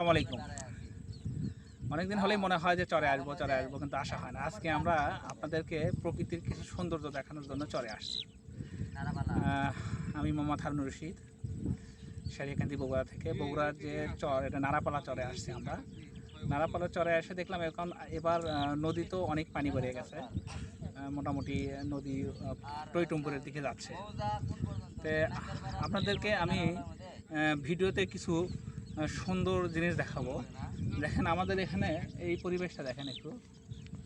আলাইকুম। অনেকদিন হলেই মনে হয় যে চরে আসব চরে আসব কিন্তু আসা হয় না। আজকে আমরা আপনাদেরকে প্রকৃতির কিছু সৌন্দর্য দেখানোর জন্য চরে আসছি। আমি মোহাম্মদ হারুনুর রশিদ সারিয়াকান্দি বগুড়া থেকে। বগুড়ার যে চর এটা নারাপালা চরে আসছি আমরা। নারাপালা চরে এসে দেখলাম এখন এবার নদী তো অনেক পানি বেড়ে গেছে। মোটামুটি নদী আহ, টইটুম্পুরের দিকে যাচ্ছে। তে আপনাদেরকে আমি ভিডিওতে কিছু সুন্দর জিনিস দেখাবো। দেখেন আমাদের এখানে এই পরিবেশটা দেখেন একটু।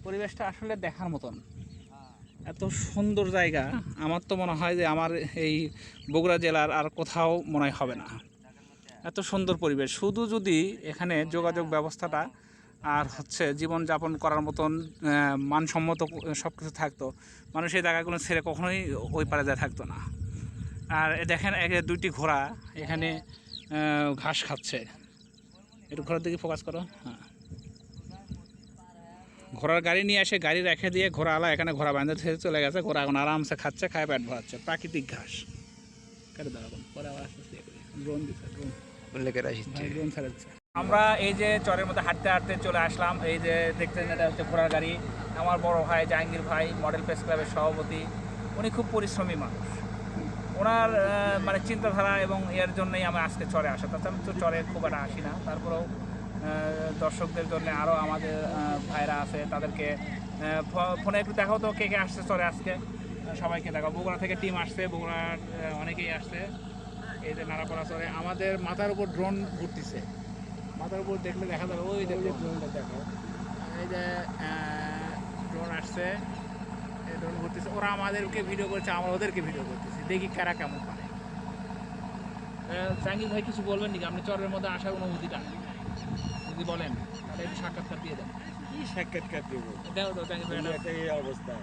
পরিবেশটা আসলে দেখার মতন। এত সুন্দর জায়গা। আমার তো মনে হয় যে আমার এই বগুড়া জেলার আর কোথাও মনে হবে না। এত সুন্দর পরিবেশ। শুধু যদি এখানে যোগাযোগ ব্যবস্থাটা আর হচ্ছে জীবনযাপন করার মতন মানসম্মত সব কিছু থাকতো, মানুষ এই জায়গাগুলো ছেড়ে কখনোই ওই পারে যায় থাকতো না। আর দেখেন এক দুইটি ঘোড়া। এখানে ঘাস খাচ্ছে। একটু ঘোড়ার দিকে ফোকাস করো। হ্যাঁ। ঘোড়ার গাড়ি নিয়ে এসে গাড়ি রেখে দিয়ে ঘোড়াওয়ালা এখানে ঘোড়া বাঁধে ছেড়ে চলে গেছে। ঘোড়া এখন আরামসে খাচ্ছে খায় পেট ভরাচ্ছে। প্রাকৃতিক ঘাস। কেটে দাঁড়াবেন পরে আবার আস্তে আস্তে ড্রোন দিচ্ছে ড্রোন ড্রোন ছাড়াচ্ছে আমরা এই যে চরের মধ্যে হাঁটতে হাঁটতে চলে আসলাম। এই যে দেখতেন এটা হচ্ছে ঘোড়ার গাড়ি। আমার বড় ভাই জাহাঙ্গীর ভাই মডেল প্রেস ক্লাবের সভাপতি। উনি খুব পরিশ্রমী মানুষ। ওনার মানে চিন্তাধারা এবং এর জন্যই আমি আজকে চরে আসা। তাছাড়া তো চরে খুব একটা আসি না। তারপরেও দর্শকদের জন্য আরও আমাদের ভাইরা আছে, তাদেরকে ফোনে একটু দেখাও তো কে কে আসছে চরে আজকে। সবাইকে দেখাও বগুড়া থেকে টিম আসছে, বগুড়ার অনেকেই আসছে। এই যে নারাপাড়া চরে। আমাদের মাথার উপর ড্রোন ঘুরতেছে। মাথার উপর দেখলে দেখা যাবে, ওই যে ড্রোনটা দেখো এই যে ড্রোন আসছে। এই ড্রোন ঘুরতেছে ওরা আমাদেরকে ভিডিও করছে আমরা ওদেরকে ভিডিও করতেছি। দেখি কারা কেমন পারে। জাহাঙ্গীর ভাই কিছু বলবেন নাকি? আপনি চরের মধ্যে আসার অনুভূতিটা যদি বলেন তাহলে একটু সাক্ষাৎকার দিয়ে দেন। কি সাক্ষাৎকার দেব? দেখো তো জাহাঙ্গীর ভাই এই অবস্থা।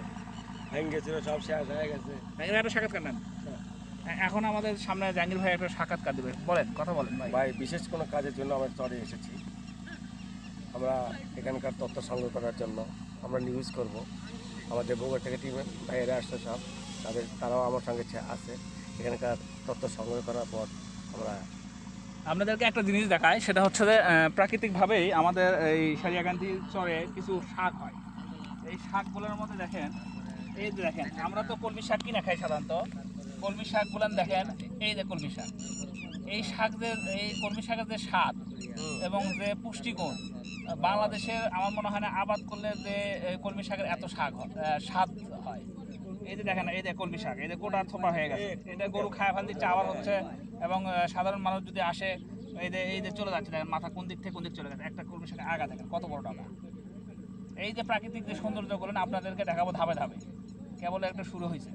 ভেঙে গেছিল সব শেষ হয়ে গেছে। জাহাঙ্গীর ভাই একটা সাক্ষাৎকার নেন। এ- এখন আমাদের সামনে জাহাঙ্গীর ভাই একটা সাক্ষাৎকার দেবে। বলেন কথা বলেন ভাই। ভাই বিশেষ কোনো কাজের জন্য আমরা চরে এসেছি। আমরা এখানকার তথ্য সংগ্রহ করার জন্য আমরা নিউজ করব। আমাদের বগুড়া থেকে টিমে বাইরে আসছে সব। তাদের, তারাও আমার সঙ্গে আছে। এখানকার তথ্য সংগ্রহ করার পর আমরা আপনাদেরকে একটা জিনিস দেখায় সেটা হচ্ছে যে প্রাকৃতিকভাবেই আমাদের এই সারিয়াকান্দি চরে কিছু শাক হয়। এই শাকগুলোর মধ্যে দেখেন, এই যে দেখেন, আমরা তো কলমি শাক কিনে খাই সাধারণত। কলমি শাকগুলো দেখেন, এই যে কলমি শাক। এই শাক যে এই কলমি শাকের যে স্বাদ এবং যে পুষ্টিগুণ বাংলাদেশের আমার মনে হয় না আবাদ করলে যে এই কলমি শাকের এত শাক স্বাদ হয়। এই যে দেখেন এই যে কলমি শাক এই যে গোটা থোপা হয়ে গেছে। এটা গরু খায় ফেল দিচ্ছে আবার হচ্ছে এবং সাধারণ মানুষ যদি আসে এই যে এই যে চলে যাচ্ছে দেখেন মাথা কোন দিক থেকে কোন দিক চলে গেছে। একটা কলমি শাকের আগা দেখেন কত বড় ডালা এই যে প্রাকৃতিক যে সৌন্দর্যগুলো না আপনাদেরকে দেখাবো ধাপে ধাপে। কেবল একটা শুরু হয়েছে।